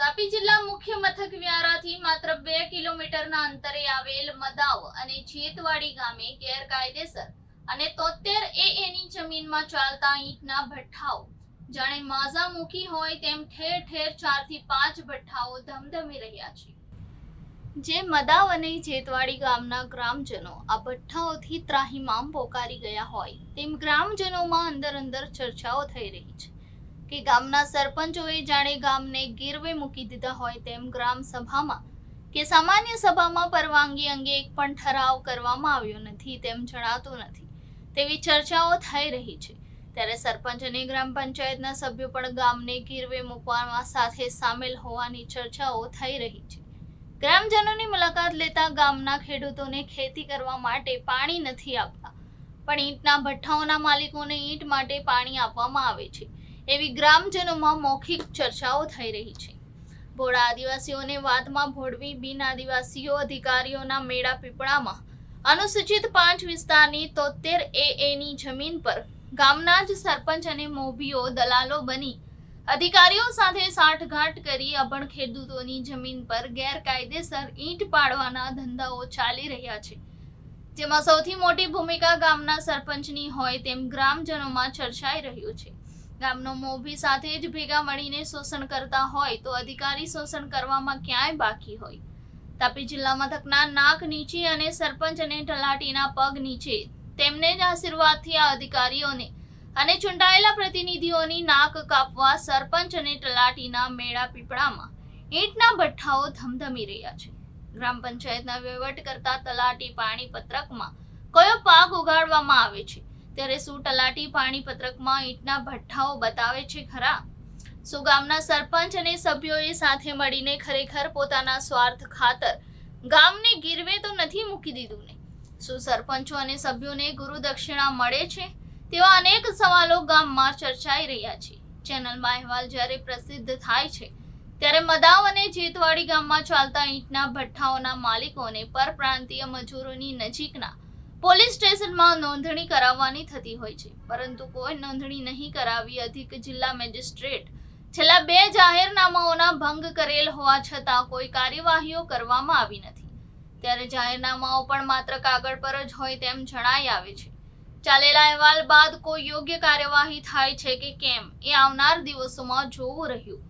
તાપી જિલ્લા મુખ્ય મથક વ્યારાથી માત્ર બે કિલોમીટરના અંતરે આવેલ મદાવ અને જેતવાડી ગામે ગેરકાયદેસર અને તોતેર એની જમીનમાં ચાલતા ઈંટના ભઠ્ઠાઓ, જાણે માઝા મૂકી હોય તેમ ઠેર ઠેર ચારથી પાંચ ભઠ્ઠાઓ ધમધમી રહ્યા છે. જે મદાવ અને જેતવાડી ગામના ગ્રામજનો આ ભઠ્ઠાઓથી ત્રાહિમામ પોકારી ગયા હોય તેમ ગ્રામજનોમાં અંદર અંદર ચર્ચાઓ થઈ રહી છે. કે ગામના સરપંચોએ જાણે ગામને ગીરવે મૂકી દીધા હોય તેમ ગ્રામ સભામાં કે સામાન્ય સભામાં પરવાનગી અંગે એક પણ ઠરાવ કરવામાં આવ્યો નથી તેમ જણાતું નથી. તેવી ચર્ચાઓ થઈ રહી છે. ત્યારે સરપંચ અને ગ્રામ પંચાયતના સભ્યો પણ ગામને ગીરવે મૂકવામાં સાથે સામેલ હોવાની ચર્ચાઓ થઈ રહી છે. ગ્રામજનોની મુલાકાત લેતા ગામના ખેડૂતોને ખેતી કરવા માટે પાણી નથી આપતા, પણ ઈંટના ભઠ્ઠાઓના માલિકોને ઈંટ માટે પાણી આપવામાં આવે છે. એવી ગ્રામજનોમાં મૌખિક ચર્ચાઓ થઈ રહી છે. ભોળા આદિવાસીઓને વાતમાં ભોળવી બિન આદિવાસીઓ અધિકારીઓના મેળા પીપળામાં અનુસૂચિત પાંચ વિસ્તારની તોતેર એ એની જમીન પર ગામના જ સરપંચ અને મોભીઓ દલાલો બની અધિકારીઓ સાથે સાઠગાંઠ કરી અભણ ખેડૂતોની જમીન પર ગેરકાયદેસર ઈંટ પાડવાના ધંધાઓ ચાલી રહ્યા છે. જેમાં સૌથી મોટી ભૂમિકા ગામના સરપંચની હોય તેમ ગ્રામજનોમાં ચર્ચાઈ રહ્યું છે. ગામનો મોભી સાથે જ ભેગા મળીને શોષણ કરતા હોય તો અધિકારી શોષણ કરવામાં ક્યાંય બાકી હોય. તાપી જિલ્લા મથકના નાક નીચે અને સરપંચ અને તલાટીના પગ નીચે. તેમને જ આશીર્વાદથી આ અધિકારીઓને અને ચૂંટાયેલા પ્રતિનિધિઓની નાક કાપવા સરપંચ અને તલાટીના મેળા પીપળામાં ઈંટના ભઠ્ઠાઓ ધમધમી રહ્યા છે. ગ્રામ પંચાયતના વહીવટ કરતા તલાટી પાણી પત્રકમાં કયો પાક ઉગાડવામાં આવે છે? ત્યારે શું તલાટી પાણી પત્રકમાં ઈંટના ભઠ્ઠાઓ બતાવે છે ખરા. શું ગામના સરપંચ અને સભ્યોએ સાથે મળીને ખરેખર પોતાના સ્વાર્થ ખાતર ગામને ગીરવે તો નથી મૂકી દીધું ને? શું સરપંચો અને સભ્યોને ગુરુ મળે છે? તેવા અનેક સવાલો ગામમાં ચર્ચાઈ રહ્યા છે. ચેનલમાં અહેવાલ જ્યારે પ્રસિદ્ધ થાય છે, ત્યારે મદાવ અને જેતવાડી ગામમાં ચાલતા ઈંટના ભઠ્ઠાઓના માલિકોને પરપ્રાંતીય મજૂરોની નજીકના પોલીસ સ્ટેશનમાં નોંધણી કરાવવાની થતી હોય છે. પરંતુ કોઈ નોંધણી નહીં કરાવી અધિક જિલ્લા મેજિસ્ટ્રેટ છેલ્લા બે જાહેરનામાઓના ભંગ કરેલ હોવા છતાં કોઈ કાર્યવાહીઓ કરવામાં આવી નથી. ત્યારે જાહેરનામાઓ પણ માત્ર કાગળ પર જ હોય તેમ જણાઈ આવે છે. ચાલેલા અહેવાલ બાદ કોઈ યોગ્ય કાર્યવાહી થાય છે કે કેમ એ આવનાર દિવસોમાં જોવું રહ્યું.